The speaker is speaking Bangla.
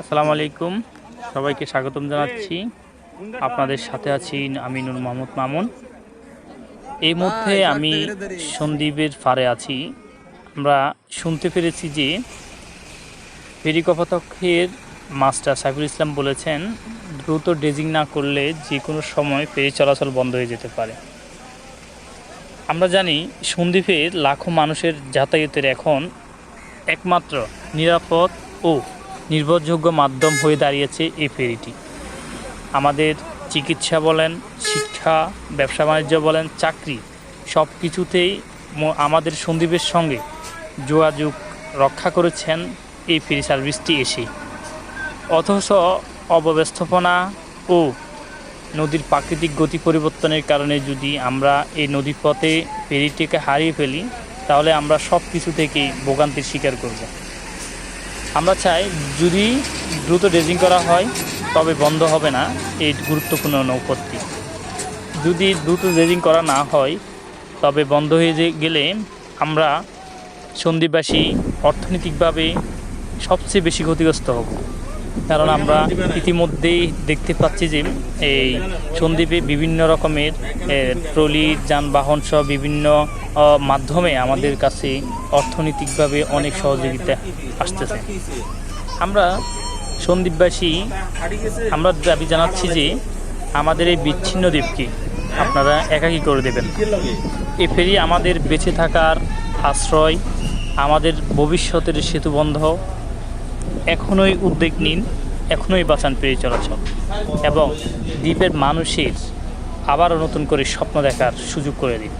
আসসালামু আলাইকুম। সবাইকে স্বাগতম জানাচ্ছি। আপনাদের সাথে আছি আমি নুর মোহাম্মদ মামুন। এই মধ্যে আমি সন্দীপের ফারে আছি। আমরা শুনতে পেরেছি যে ফেরি কপোতাক্ষের মাস্টার সাইফুল ইসলাম বলেছেন দ্রুত ড্রেজিং না করলে যে কোনো সময় ফেরি চলাচল বন্ধ হয়ে যেতে পারে। আমরা জানি সন্দ্বীপের লাখো মানুষের যাতায়াতের এখন একমাত্র নিরাপদ ও নির্ভরযোগ্য মাধ্যম হয়ে দাঁড়িয়েছে এই ফেরিটি। আমাদের চিকিৎসা বলেন, শিক্ষা, ব্যবসা বাণিজ্য বলেন, চাকরি সব কিছুতেই আমাদের সন্দীপের সঙ্গে যোগাযোগ রক্ষা করেছেন এই ফেরি সার্ভিসটি এসে অথচ অব্যবস্থাপনা ও নদীর প্রাকৃতিক গতি পরিবর্তনের কারণে যদি আমরা এই নদীপথে ফেরিটিকে হারিয়ে ফেলি, তাহলে আমরা সব কিছু থেকেই ভোগান্তির শিকার করব। আমরা চাই যদি দ্রুত ড্রেজিং করা হয়, তবে বন্ধ হবে না এই গুরুত্বপূর্ণ নৌপথটি। যদি দ্রুত ড্রেজিং করা না হয়, তবে বন্ধ হয়ে গেলে আমরা সন্দ্বীপবাসী অর্থনৈতিকভাবে সবচেয়ে বেশি ক্ষতিগ্রস্ত হব। কারণ আমরা ইতিমধ্যেই দেখতে পাচ্ছি যে এই সন্দ্বীপে বিভিন্ন রকমের ট্রলি যানবাহন সহ বিভিন্ন মাধ্যমে আমাদের কাছে অর্থনৈতিকভাবে অনেক সহযোগিতা আসতেছে। আমরা সন্দ্বীপবাসী, আমরা দাবি জানাচ্ছি যে আমাদের এই বিচ্ছিন্ন দ্বীপকে আপনারা একাকী করে দেবেন এ ফেরি আমাদের বেঁচে থাকার আশ্রয়, আমাদের ভবিষ্যতের সেতুবন্ধ এখনোই উদ্বেগ নিন, এখনোই বাঁচান পেয়ে চলাচল। এবং দ্বীপের মানুষের আবারও নতুন করে স্বপ্ন দেখার সুযোগ করে দিন।